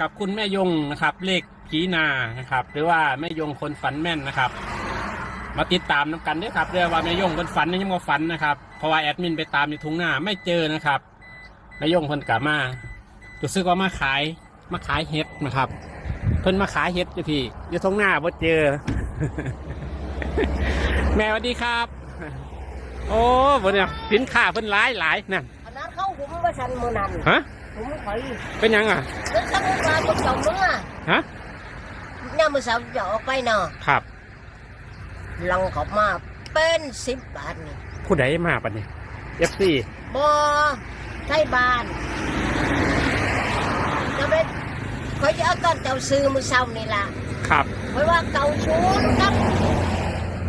กับคุณแม่ยงนะครับ เลขผีนานะครับ หรือว่าแม่ยงคนฝันแม่นนะครับ มาติดตามน้ำกันด้วยครับเรื่องว่าแม่ยงคนฝันนี่ยังมาฝันนะครับเพราะว่าแอดมินไปตามในทุ่งหน้าไม่เจอนะครับแม่ยงคนกลับมารู้สึกว่ามาขายมาขายเห็ดนะครับ เพิ่นมาขายเห็ดอยู่ที่อยู่ทุ่งหน้าบ่เจอ แม่สวัสดีครับ โอ้บนเนี่ยสินค้าเพิ่นหลายหลายนั่นอันนั้นเข้าหุมว่าฉันมือนั้นฮะ หุมข่อยเป็นยังอะแล้วฉันมาบนเจ้าเมื่อฮะเนี่ยมือสาวจะออกไปเนาะครับลังเขามาเป็นสิบบาทนี่ผู้ใดมาปะเนี่ยเอฟซีบอไทยบ้านจะเป็นข่อยจะเอาต้นเจ้าซื้อมือเศร้านี่ล่ะครับเพราะว่าเก่าชูนย์กับ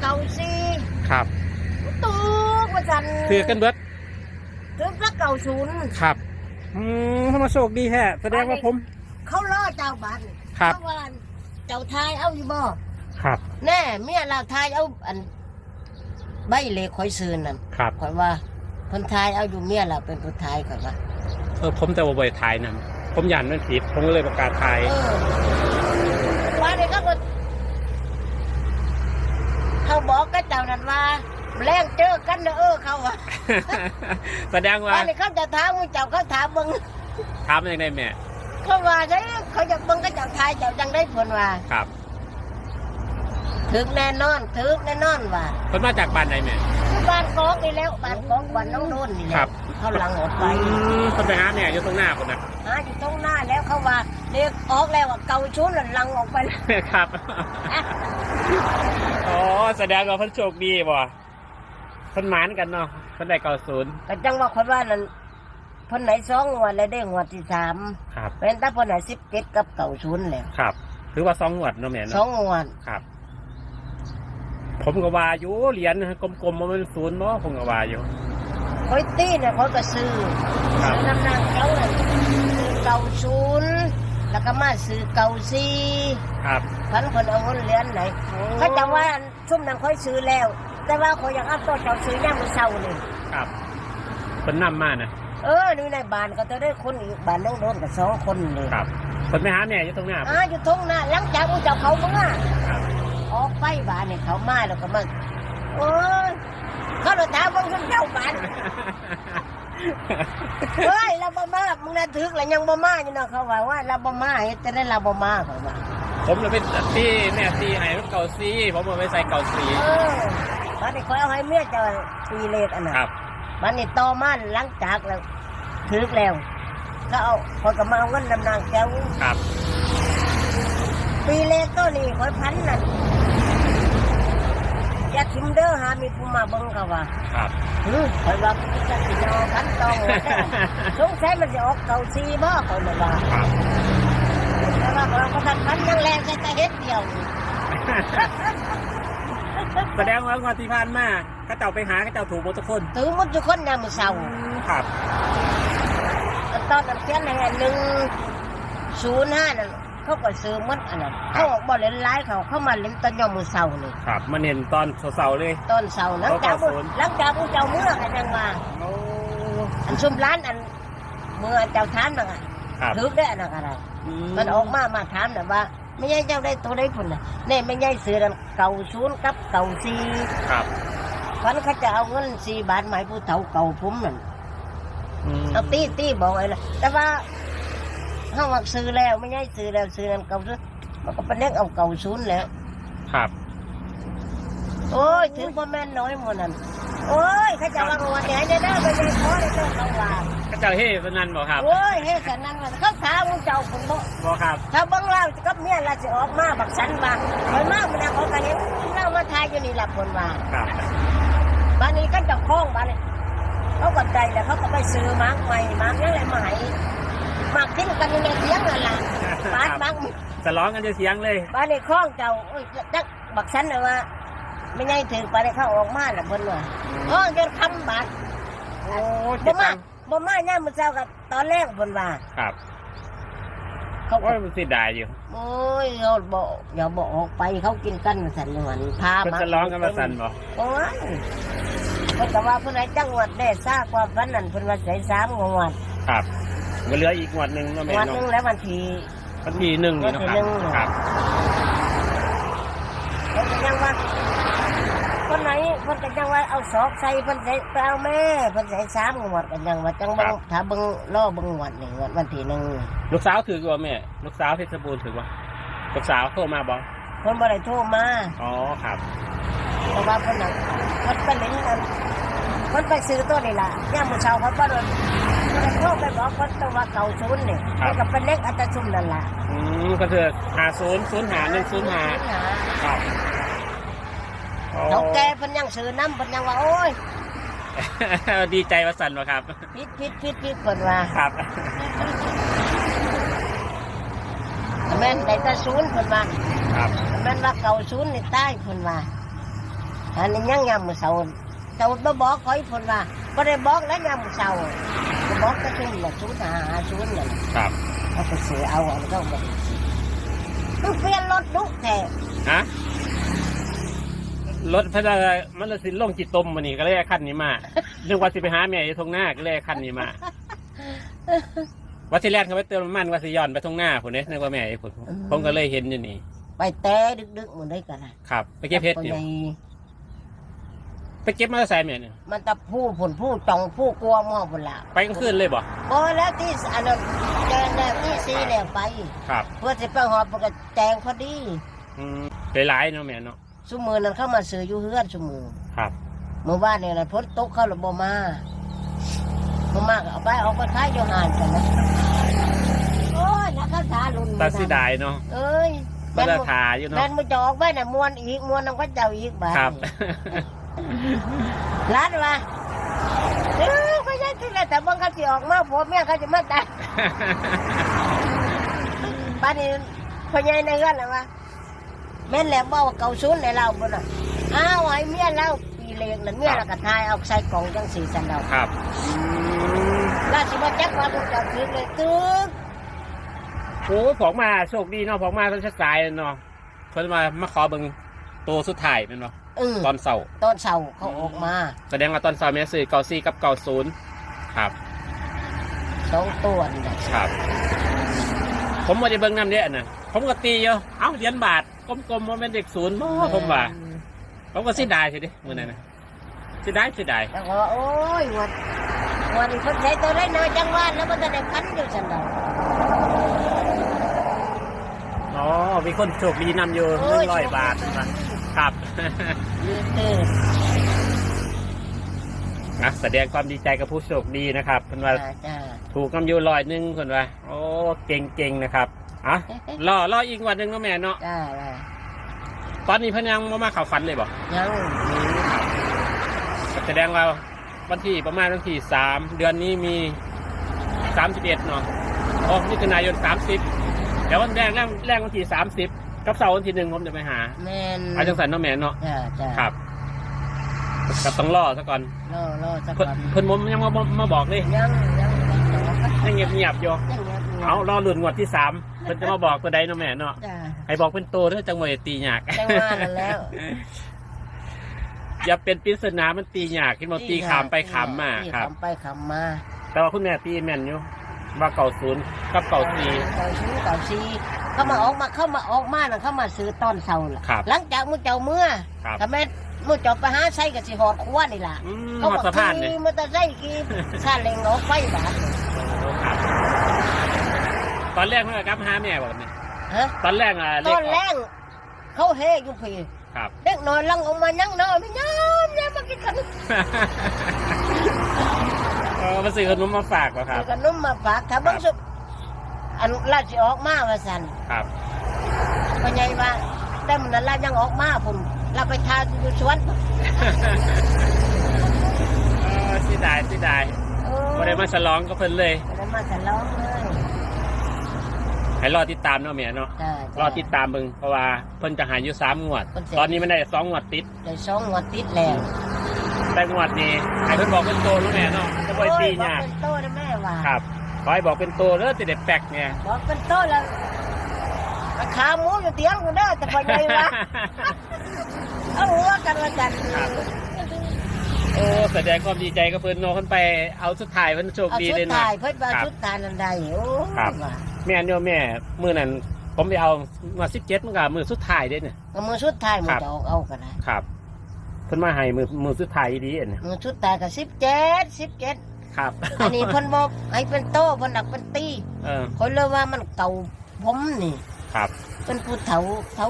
เก่าซีครับตูกว่าฉันคือกันเบิดถึงพระเก่าศูนย์ครับ อืมทำมาโชคดีแฮะแสดงว่าผม เขาล่อเจ้าบ้านครับ เขาว่าเจ้าทายเอาอยู่บ่ครับ แน่เมียเราทายเอาอัน ใบเหล็กคอยซื้อนั่นครับคอยว่าคนทายเอาอยู่เมียเราเป็นผู้ทายก่อนว่าเออผมแต่ว่าบ่อยถ่ายนั่นผมยันมันผิด ผมก็เลยประกาศถ่าย เออว่าเด็กก็เขาบอกกับเจ้านั่นว่า แรงเจอกันเด้อเออเขาว่าแสดงว่าว่าเด็กเขาจะถามมึงเจ้าเขาถามมึงถามยังไงแม่เขาว่าใช่เขาจะเบิ่งกับเจ้าทายเจ้าจังได้ผลว่าครับถึงแน่นอนถึงแน่นอนว่าคนมาจากบ้านไหนแม่ที่บ้านกองนี่แล้วบ้านกองบ้านน้องโดนนี่แหครัละบเขาหลังออกไปอืมคนไปหาแม่อยู่ตรงหน้าคนนะหาอยู่ตรงหน้าแล้วเขาว่าเรียกออกแล้วว่าเกาชุนแล้วลังออกไปแล้วครับอ๋อแสดงว่าเพิ่นโชคดีบ่ เพิ่นหมานกันเนาะเพิ่นได้เก้าศูนย์ก็จังว่าคนว่านั้นเพิ่นไหนสองงวดแล้วได้งวดที่สามครับ เป็นแต่เพิ่นไหนสิบเจ็ดกับเก่าชุนแล้วครับ ถือว่าสองงวดเนาะแม่สอเนาะงงวดครับ ผมก็ว่าอยู่เหรียญกลมๆมันเป็นศูนย์เนาะผมก็ว่าอยู่ คอยตีเนี่ยเขาก็ซื้อครับ ซื้อน้ำหนักเขาน่ะซื้อเก่าชุนแล้วก็มาซื้อเก่าซีครับ พันคนเอาเงินเหรียญไหนเขาจะว่าชุ่มนั้นค่อยซื้อแล้ว แต่ว่าเขาอยากเอาตัวเจ้าซื้อย่ามมือเศร้านี่ครับเพิ่นนำมานะเออนี่ในบ้านก็จะได้คนอีกบ้านน้องโดนกับสองคนเลยครับเพิ่นไปหาแม่อยู่ตรงหน้าอ่าอยู่ทงหน้าหลังจากอุจจาเขาเมื่อครับออกไปบ้านเนี่ยเขามาแล้วก็มาโอ้ยเขาเราถามมึงขึ้นเจ้าบ้านเฮ้ยเราบ่มามึงน่าถึกแล้วยังบ่มาอยู่เนาะเขาว่าว่าเราบ่มาเฮ็ดจะได้เราบ่มาเขาว่าผมเลยเป็นที่แม่ซีให้มันเก่าซีผมเอาไปใส่เก่าซี เออบ้านนี้คอยเอาให้เมียเจะปีเลขอันนั้นครับบ้านนี้ต่อมาหลังจากแล้วถึกแล้ว ก็เอาคนก็มาเอาเงินนำนางแก้วครับปีเลขตัวนี้คอยพันนั่นอย่าทิมเด้อหามีผู้มาเบิ่งเขาว่าครับหือคอยว่าจะสิเอาพันตองหมดแน่สงสัยมันจะออกเก่าซีบ่คอยบอกว่าครับแต่ว่าเราก็ทันพันยังแรงแค่แต่เฮ็ดเดียวนี่ แสดงว่างวดที่ผ่านมาเขาเจ้าไปหาเขาเจ้าถูกหมดทุกคนถือหมดทุกคนยามมื้อเช้าครับตอนนั้นเขียนให้หนึ่งศูนย์ห้านั่นเขาก็ซื้อหมดอันนั้นเขาออกบ่เล่นไลายเขาเข้ามาเล่นตอนยามมื้อเช้านี่ครับมาเน้นตอนเสาร์ๆเลย ตอนเช้าหลังจากบุหลังจากผู้เจ้าเมื่อกันยังว่าโอ้อันชุมร้านอันเมื่อเจ้าทานนั่นอะครับถือได้อันนั้นอะไรมันออกมามาถามน่ะว่า ไม่ใช่เจ้าได้ตัวได้ผลน่ะนี่ไม่ใช่ซื้อนั่นเก่าศูนย์กับเก่าสี่ครับพันเขาจะเอาเงินสี่บาทมาใหมายผู้เฒ่าเก่าผมนั่นอืมเอาตีตีบอกไว้ละแต่ว่าถ้าว่าซื้อแล้วไม่ใช่ซื้อแล้วซื้อนั่นเก่าซื้อมันก็เป็นเล็กเอาเก่าศูนย์แล้ว ครับ โอ้ยถึงพ่อแม่นน้อยหมดนั่น โอ้ยเขาจะว่าวันไหนจะได้ไปยังขอได้เจ้าเขาว่าเขาเจ้าเฮ้สนันบอกครับโอ้ยเฮ้ยสันนั่นว่าเขาถามมึงเจ้าคนบ่บอกครับถ้าเบังเล่ากับเมียเราจะออกมาบักสันว่าคอยมามันนะเขากันยังเล่ามาทายอยู่นี่หลับคนว่าครับบ้านนี้ก็จะคล้องบ้านนี้เขาก็ใจแล้วเขาก็ไปซื้อหมากใหม่หมากยังไงมาให้หมากทิ้งกันอยู่ในเสียงนั่นล่ะบ้านหมากจะร้องกันจะเสียงเลยบ้านนี้คล้องเจ้าโอ้ยจักบักสันเลยว่า ไม่ไงถึงไปเลยเขาออกมาแล้วเพิ่นว่าคล้องจนคำบาดโอ้บ่เจ็บมาตังบ่มาเนี่ยามมื้อเช้ากับตอนแรกเพิ่นว่าครับเขาโอ้ยมันเสียดายอยู่โอ้ยเขาบอกอย่าบอกออกไปเขากินกันมาสันวันพาเพิ่นมาจะร้องกันมาสั่นบอกโอ้ยเพิ่นก็ว่าเพิ่นให้จังหวัดได้ทราบความฝันนั่นเพิ่นว่าใส่สามงวดครับมันเหลืออีกงวดหนึ่งเนาะแม่วันหนึเนาะงแล้ววันที่ วันที่หนึ่งนี่เนาะควันที่หนึ่งรับครับ แล้วก็ยังว่า คนไหนคนก็ยังว่าเอาศอกใส่เพิ่นใส่ไปเอาแม่เพิ่นใส่สามงวดกันยังว่าจังเบิ่งถ้าเบิ่งล่อเบิ่งงวดนี่งวดวันที่หนึ่งลูกสาวถือว่าแม่ ลูกสาวเพชรบูรณ์ถือว่าลูกสาวโทรมาบอกเพิ่นบ่ได้โทรมาอ๋อครับเพราะว่าเพิ่นน่ะเพิ่นไปเล่นกันเพิ่นไปซื้อตัวนี่ล่ะย่ามมื้อเช้าเขาบ่ได้เพิ่นโทรไปบอกเพิ่นตัวว่าเก่าศูนย์นี่เพิ่นก็เป็นเล็กอัตชุมนั่นล่ะอืมก็คือหาศูนย์ศูนย์หาหนึ่งศูนย์หาครับอ๋อ เขาแกเพิ่นยังซื้อน้ำเพิ่นยังว่าโอ้ยดีใจว่าสันวะครับผิดผิดผิดผิดเพิ่นว่าครับแม่นได้แต่ศูนย์เพิ่นว่าครับแม่นว่าเก่าศูนย์นี่ใต้เพิ่นว่าอันนี้ยังยามมื้อเช้าเจ้าบ่บอกข่อยเพิ่นว่าบ่ได้บอกแล้วยามมื้อเช้าก็บอกแต่ซุ่มละศูนย์หาหาศูนย์นั่นครับเอาไปซื้อเอาอันก็บ่ได้ซื้อมันเปลี่ยนรถดุแท้ฮะ รถพระมันเลยสิลงจิตตมมานี่ก็เลยเอาขั้นนี้มาเรื่องว่าสิไปหาแม่อยู่ทงหน้าก็เลยเอาขั้นนี้มาว่าที่แรกเขาไปเติมน้ำมันว่าสิย้อนไปทงหน้าผมเนี่ยนึกว่าแม่ผมผมก็เลยเห็นอยู่นี่ ไปแต่ดึกๆมันได้กันนะครับ ไปเก็บเพชรอยู่ไปไปเก็บมาใส่แม่เนี่ยมันตะผู้ผลผู้จองผู้กลัวหม้อพุ่นล่ะไปกลางคืนเลยบ่บ่แล้วที่อันนั้นแจงแล้วที่ซีแล้วไป ครับ เพื่อจะไปหอบมันก็แจงพอดีอืมหลายๆเนาะแม่เนาะ ซุมือนั้นเข้ามาซื้ออยู่เฮือนซุมือครับเมื่อวานเนี่ยนะพ้นตกเข้าระบบมาบ่มากเอาไปเอาไปขายอยู่ห่านกันนะโอ้ยนักข่าลุนตาสีดายเนาะเอ้ยมาแม่นตาบ่ทาอยู่เนาะแม่นมันจะออกไปน่ะมวนอีกมวนน้ำก็เจ้าอีกบ้าครับร้านว่าเออไม่ใช่ที่ไหนแต่บางเขาจะออกมาผัวเมียเขาจะมาตายบ้านนี้พ่อใหญ่ในเรือนนะวะ แม่นแหลมบอกว่าเก่าศูนย์ในเราบ่น่ะอ้าวไอ้เมียเราปีเล็กนั่นเมียเราก็ทายเอาใส่กล่องจังสีสันเราครับอืมล่าสิมาจักว่าทุกเจ้าถือเลยตึกโอ้ยผมมาโชคดีเนาะผมมาต้นชัดสายเนาะเพิ่นมามาขอเบิ่งตัวสุดท้ายแม่นบ่เออตอนเสาร์ตอนเช้าเขาออกมา แสดงว่าตอนเสาร์แม่ซื้อเก้าสี่กับเก้าศูนย์ครับสองตัวนี่แหละครับ ผมมาได้เบิ่งน้ำเด้อันน่ะ ผมก็ตีอยู่เอ้าเหรียญบาทกลมๆว่าเป็นเด็กศูนย์บ่ผมว่าผมก็เสียดายสิดิมื้อนั้นน่ะเสียดายเสียดายแล้วก็ว่าโอ้ยงวันวันนี้คนใช้ตัวได้น้อยจังหวัดแล้วมันจะได้พันอยู่สันดอกอ๋อมีคนโชคดีนำอยู่หนึ่งร้อยบาทนะครับ เออนะแสดงความดีใจกับผู้โชคดีนะครับเพิ่นว่าจ้าจ้าถูกกำยูลอยหนึ่งคนว่า โอ้เก่งเก่งๆนะครับ อะรอรออีกวันหนึ่งเนาะแม่เนาะจ้าจ้าตอนนี้เพิ่นยังมามาเข่าฝันเลยบ่ยังแสดงว่าวันที่ประมาณวันที่สามเดือนนี้มีสามสิบเอ็ดเนาะโอ้มิถุนายนสามสิบเดี๋ยววันแรกแรกแรกวันที่สามสิบกับเสาร์วันที่หนึ่งผมจะไปหาแมนอาจังสันเนาะแม่เนาะจ้าจ้าครับก็ต้องรอซะก่อนรอรอสักเพิ่นวันเพิ่นมยังมามาบอกเลยยังยังยังยังเงียบเงียบๆอยู่ยังยัง เอารอหลุนงวดที่สามเพิ่นจะมาบอกตัวใดเนาะแม่เนาะจ้าให้บอกเป็นตัวเด้อจังหวะตีหยากจังว่านั่นแล้ว อย่าเป็นปริศนามันตีหยากขึ้นมาตีขามไปขามมาตีครับขามไปขามมาแต่ว่าคุณแม่ตีแม่นอยู่ว่าเก่าศูนย์กับเก่าสี่ เก่าซื้อเก่าซีเขามาออกมาเข้ามาออกมาน่ะเข้ามาซื้อตอนเช้าล่ะครับหลังจากมื้อเจ้าเมื่อครับ ถ้าแม่มื้อเจ้าไปหาใส่ก็สิหอดครัวนี่ล่ะอืมเขาหอดบอกสะพานเนี่ยขี่มอเตอร์ไซค์ขี่ซาเล้งออกไปบาดครับ ตอนแรกเมื่อกับหาแม่บอกเนี่ยฮะตอนแรกอะตอนแรกกเขาเฮอยู่พี่ครับ เด็กน้อยลังออกมายังน้อยไม่ยอมเนี่ยมากินขนมเออมาซื้อขนมมาฝากเหรอครับ ขนมมาฝากถ้าเบางสุดอันราชออกมาว่าสันครับพ่อใหญ่ว่าแต่มันนั้นลายังออกมาผมเราไปทานอยู่สวนเออเสิดายเสิดายเออไม่ได้มาฉลองก็เพิ่นเลย บ่ได้มาฉลองเลย ให้รอติดตามเนาะแม่เนาะจ้ารอติดตามเบิ่งเพราะว่าเพิ่นจะหายอยู่สามงวดเพิ่นสิตอนนี้มันได้สองงวดติด ได้สองงวดติดแล้วแต่งวดนี้ให้เพิ่นบอกเป็นโตรู้แม่เนาะจะบ่ได้ตีหยากโอ้บอกเป็นโตนะแม่ว่าครับขอให้บอกเป็นโตเด้อติเด็ดแปลกเนี่ยบอกเป็นโตแล้วขาหมูอยู่เตียงกูเด้อแต่พ่อใหญ่ว่าเอาหัวกันละกันครับโอ้แสดงความดีใจกับเพิ่นเนาะเพิ่นไปเอาสุดท้ายเพิ่นโชคเอาดีชุดเลยเนาะถ่ายเพิ่นว่าครับชุดถ่ายนั่นได้โอ้ครับว่า แม่นโยแม่มือนั้นผมไปเอามาสิบเจ็ดมันก็มือสุดท้ายเด้เนี่ยก็มือชุดท้ายมืคอรับจะออกเอาก็ได้ครับเพิ่นมาให้มือมือสุดท้ายดีอันเนี่ยมือชุดท้ายก็สิบเจ็ดสิบเจ็ดครับ อันนี้เพิ่นบอกให้เป็นโตเพิ่นดักเป็นตีเออคนเลยว่ามันเก่าผมนี่ครับเป็นผู้เฒ่าเฒ่า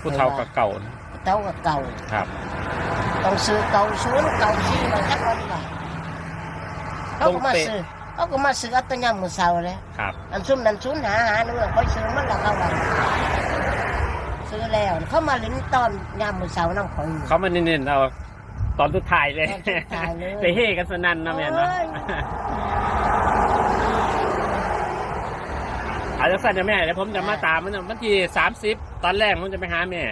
ผู้เฒ่ากับเก่านะผู้เฒ่ากับเก่าครับต้องซื้อเก่าศูนย์เก่าสี่มาจักวันว่าเขาก็มาซื้อ เขาก็มาซื้อเอาแตัวยามมือเสาแล้วครับอันซุ่มนั้นศูนย์หาหาเนื้อคอยซื้อมันแล้วเขาว่าซื้อแล้วเขามาลิ้นตอนยามมือเสาน้ำข่อยเขามาเน้นๆเอาตอนสุดท้ายเลยตอนสุดท้ายเลยไปเฮกันสนั่นนะแม่เนาะโอ้ยอาจจะสั่นนะแม่เดี๋ยวผมจะมาตามมันนะวันที่สามสิบตอนแรกผมจะไปหาแม่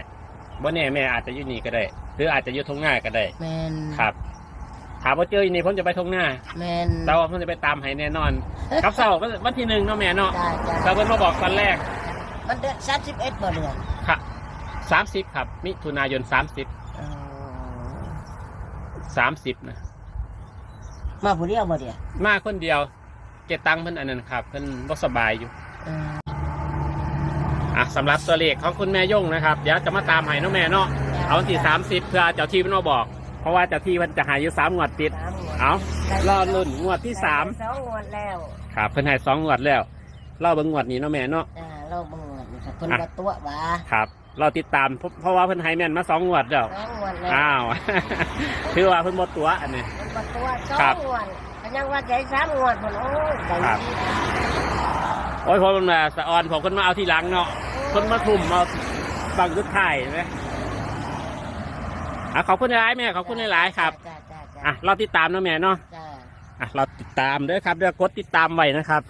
บ่แน่แม่อาจจะอยู่นี่ก็ได้ หรืออาจจะอยู่ทงหน้าก็ได้แมนครับ ถามว่า저ออยู่นี่ผมจะไปทงหน้าแมนแต่ว่าผมจะไปตามให้แน่นอน ครับเสาร์วันวันที่หนึ่งเนาะแม่เนาะจ้าจ้าเราเพิ่นมาบอกตอนแรก มันเดือนสามสิบเอ็ดบ่เดือนครับสามสิบครับ มิถุนายนสามสิบเออสามสิบนะ มาผู้เดียวบ่เดียวมาคนเดียว เก็บตังค์เพิ่นอันนั้นครับเพิ่นบ่สบายอยู่ เอออะสำหรับตัวเลขของคุณแม่ย่งนะครับ เดี๋ยวจะมาตามให้เนาะแม่เนาะเอาวันที่สามสิบเพื่อเจ้าที่เพิ่นมาบอก เพราะว่าเจ้าที่มันจะหายอยู่สามงวดติด สามงวดเอารอลุ้นงวดที่สามสองงวดแล้วครับเพิ่นให้สองงวดแล้วรอเบิ่งงวดนี้เนาะแม่เนาะ อ่าเราเบิ่งงวดนี่ครับเพิ่นอะบ่ตัวว่าครับเราติดตามเพราะเพราะว่าเพิ่นให้แม่นมาสองงวดแล้วสองงวดแล้วอ้าว ถือว่าเพิ่นหมดตัวอันนี้เพิ่นบ่ตัวสอครับงงวดก็ยังว่าใจสามงวดพุ่นโอ้ยใจครับ ดีโอ้ยพอมันมาสะออนผมคนมาเอาทีหลังเนาะคนมาทุ่มเอาบังยุดถ่ายไหม อะขอบคุณหลายๆแม่ขอบคุณหลายๆครับจ้าจ้าจ้าอะเราติดตามเนาะแม่เนาะจ้า อะเราติดตามเด้อครับเดี๋ยวกดติดตามไว้นะครับ